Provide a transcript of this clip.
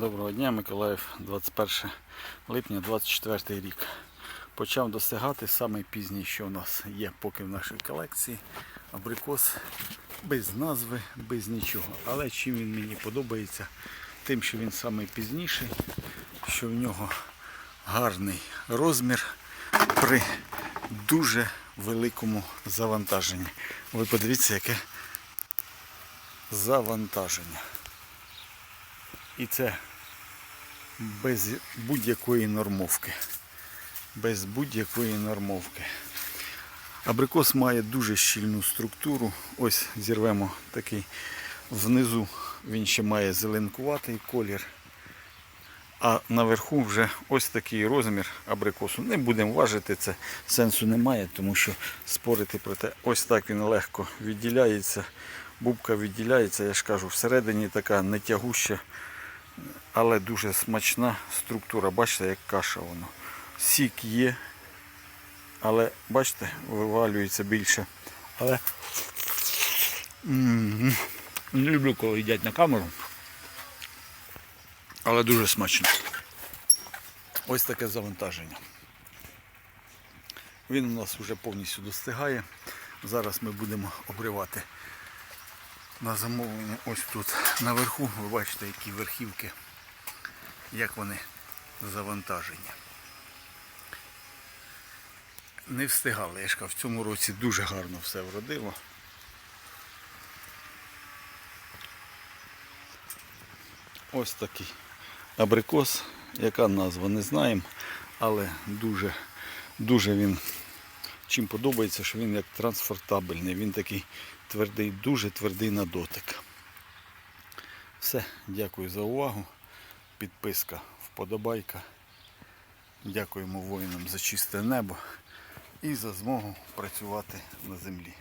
Доброго дня, Миколаїв, 21 липня, 24 рік. Почав досягати самий що у нас є поки в нашій колекції. Абрикос без назви, без нічого. Але чим він мені подобається, тим, що він самий пізніший, що в нього гарний розмір при дуже великому завантаженні. Ви подивіться, яке завантаження. І це без будь-якої нормовки. Без будь-якої нормовки. Абрикос має дуже щільну структуру. Ось зірвемо такий внизу він ще має зеленкуватий колір. А наверху вже ось такий розмір абрикосу. Не будемо важити це, сенсу немає, тому що спорити про те, ось так він легко відділяється. Бубка відділяється, я ж кажу, всередині така нетягуща, але дуже смачна структура. Бачите, як каша воно. Сік є, але бачите, вивалюється більше. Але не люблю, коли їдять на камеру. Але дуже смачно. Ось таке завантаження. Він у нас вже повністю достигає. Зараз ми будемо обривати на замовлення ось тут наверху. Ви бачите, які верхівки, як вони завантажені. Не встигали, я ж кажу, в цьому році дуже гарно все вродило. Ось такий абрикос, яка назва не знаємо, але дуже, дуже він чим подобається, що він як транспортабельний, він такий твердий, дуже твердий на дотик. Все, дякую за увагу. Підписка, вподобайка. Дякуємо воїнам за чисте небо і за змогу працювати на землі.